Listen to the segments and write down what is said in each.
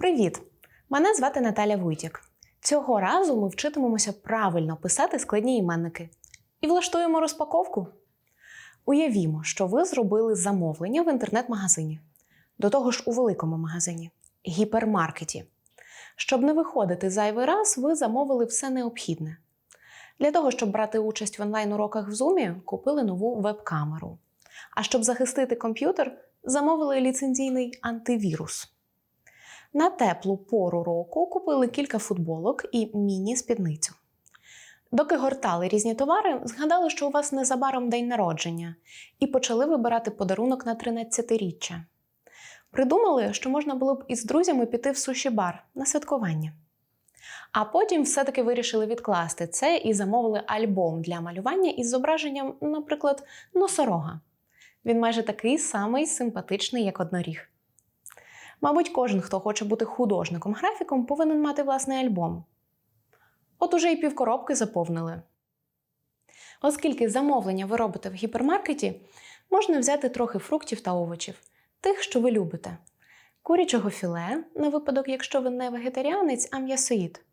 Привіт! Мене звати Наталя Вуйтік. Цього разу ми вчитимемося правильно писати складні іменники і влаштуємо розпаковку. Уявімо, що ви зробили замовлення в інтернет-магазині, до того ж у великому магазині гіпермаркеті. Щоб не виходити зайвий раз, ви замовили все необхідне. Для того, щоб брати участь в онлайн-уроках в Zoom, купили нову веб-камеру. А щоб захистити комп'ютер, замовили ліцензійний антивірус. На теплу пору року купили кілька футболок і міні-спідницю. Доки гортали різні товари, згадали, що у вас незабаром день народження, і почали вибирати подарунок на 13-річчя. Придумали, що можна було б із друзями піти в суші-бар на святкування. А потім все-таки вирішили відкласти це і замовили альбом для малювання із зображенням, наприклад, носорога. Він майже такий самий симпатичний, як одноріг. Мабуть, кожен, хто хоче бути художником-графіком, повинен мати власний альбом. От уже й півкоробки заповнили. Оскільки замовлення ви робите в гіпермаркеті, можна взяти трохи фруктів та овочів, тих, що ви любите. Курячого філе, на випадок, якщо ви не вегетаріанець, а м'ясоїд.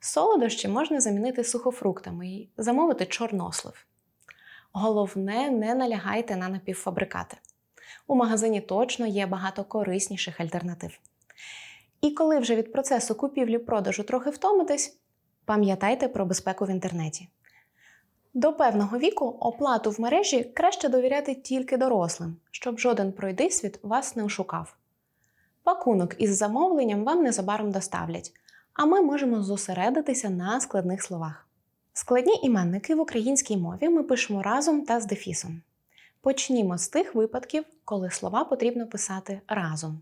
Солодощі можна замінити сухофруктами і замовити чорнослив. Головне, не налягайте на напівфабрикати. У магазині точно є багато корисніших альтернатив. І коли вже від процесу купівлі-продажу трохи втомитесь, пам'ятайте про безпеку в інтернеті. До певного віку оплату в мережі краще довіряти тільки дорослим, щоб жоден пройдисвіт вас не ошукав. Пакунок із замовленням вам незабаром доставлять, а ми можемо зосередитися на складних словах. Складні іменники в українській мові ми пишемо разом та з дефісом. Почнімо з тих випадків, коли слова потрібно писати разом.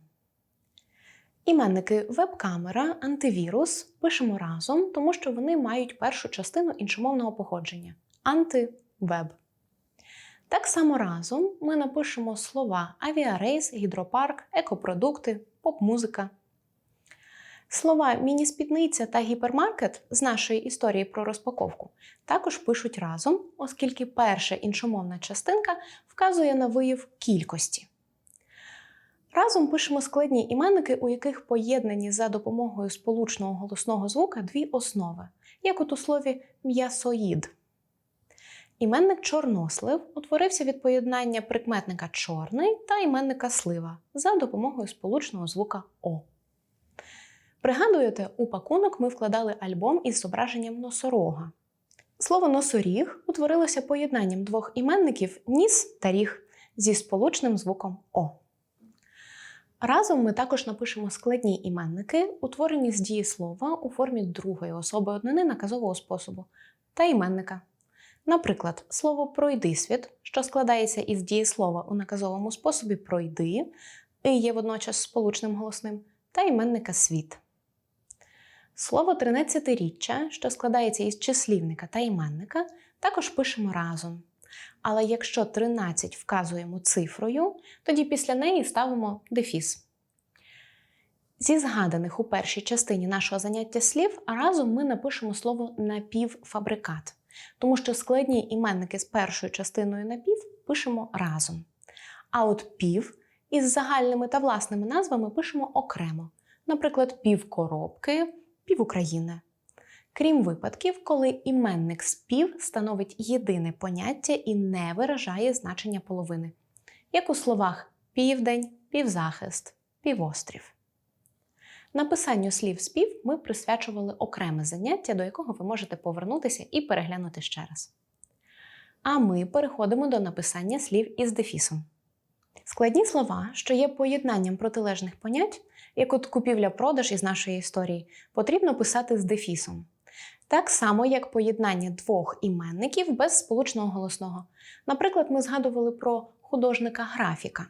Іменники веб-камера, антивірус пишемо разом, тому що вони мають першу частину іншомовного походження антивеб. Так само разом ми напишемо слова авіарейс, гідропарк, екопродукти, поп-музика. Слова міні-спідниця та гіпермаркет з нашої історії про розпаковку також пишуть разом, оскільки перша іншомовна частинка вказує на вияв кількості. Разом пишемо складні іменники, у яких поєднані за допомогою сполучного голосного звука дві основи, як от у слові м'ясоїд. Іменник чорнослив утворився від поєднання прикметника чорний та іменника слива за допомогою сполучного звука О. Пригадуєте, у пакунок ми вкладали альбом із зображенням носорога. Слово носоріг утворилося поєднанням двох іменників ніс та ріг зі сполучним звуком О. Разом ми також напишемо складні іменники, утворені з дієслова у формі другої особи однини наказового способу та іменника. Наприклад, слово пройдисвіт, що складається із дієслова у наказовому способі пройди і є водночас сполучним голосним, та іменника світ. Слово тринадцятиріччя, що складається із числівника та іменника, також пишемо разом. Але якщо 13 вказуємо цифрою, тоді після неї ставимо дефіс. Зі згаданих у першій частині нашого заняття слів разом ми напишемо слово напівфабрикат, тому що складні іменники з першою частиною напів пишемо разом. А от пів із загальними та власними назвами пишемо окремо, наприклад, півкоробки пів України. Крім випадків, коли іменник спів становить єдине поняття і не виражає значення половини, як у словах південь, півзахист, півострів. Написанню слів спів ми присвячували окреме заняття, до якого ви можете повернутися і переглянути ще раз. А ми переходимо до написання слів із дефісом. Складні слова, що є поєднанням протилежних понять, як от купівля-продаж із нашої історії, потрібно писати з дефісом. Так само, як поєднання двох іменників без сполучного голосного. Наприклад, ми згадували про художника-графіка.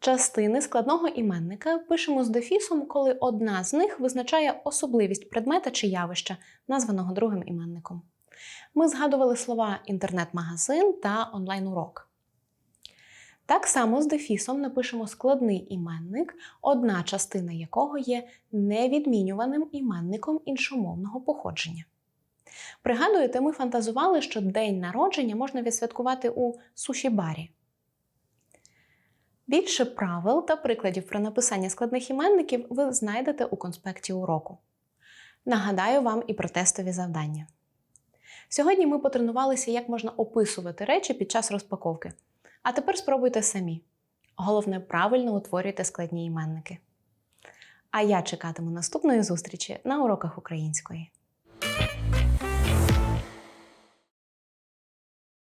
Частини складного іменника пишемо з дефісом, коли одна з них визначає особливість предмета чи явища, названого другим іменником. Ми згадували слова інтернет-магазин та онлайн-урок. Так само з дефісом напишемо складний іменник, одна частина якого є невідмінюваним іменником іншомовного походження. Пригадуєте, ми фантазували, що день народження можна відсвяткувати у суші-барі. Більше правил та прикладів про написання складних іменників ви знайдете у конспекті уроку. Нагадаю вам і про тестові завдання. Сьогодні ми потренувалися, як можна описувати речі під час розпаковки. А тепер спробуйте самі. Головне, правильно утворюйте складні іменники. А я чекатиму наступної зустрічі на уроках української.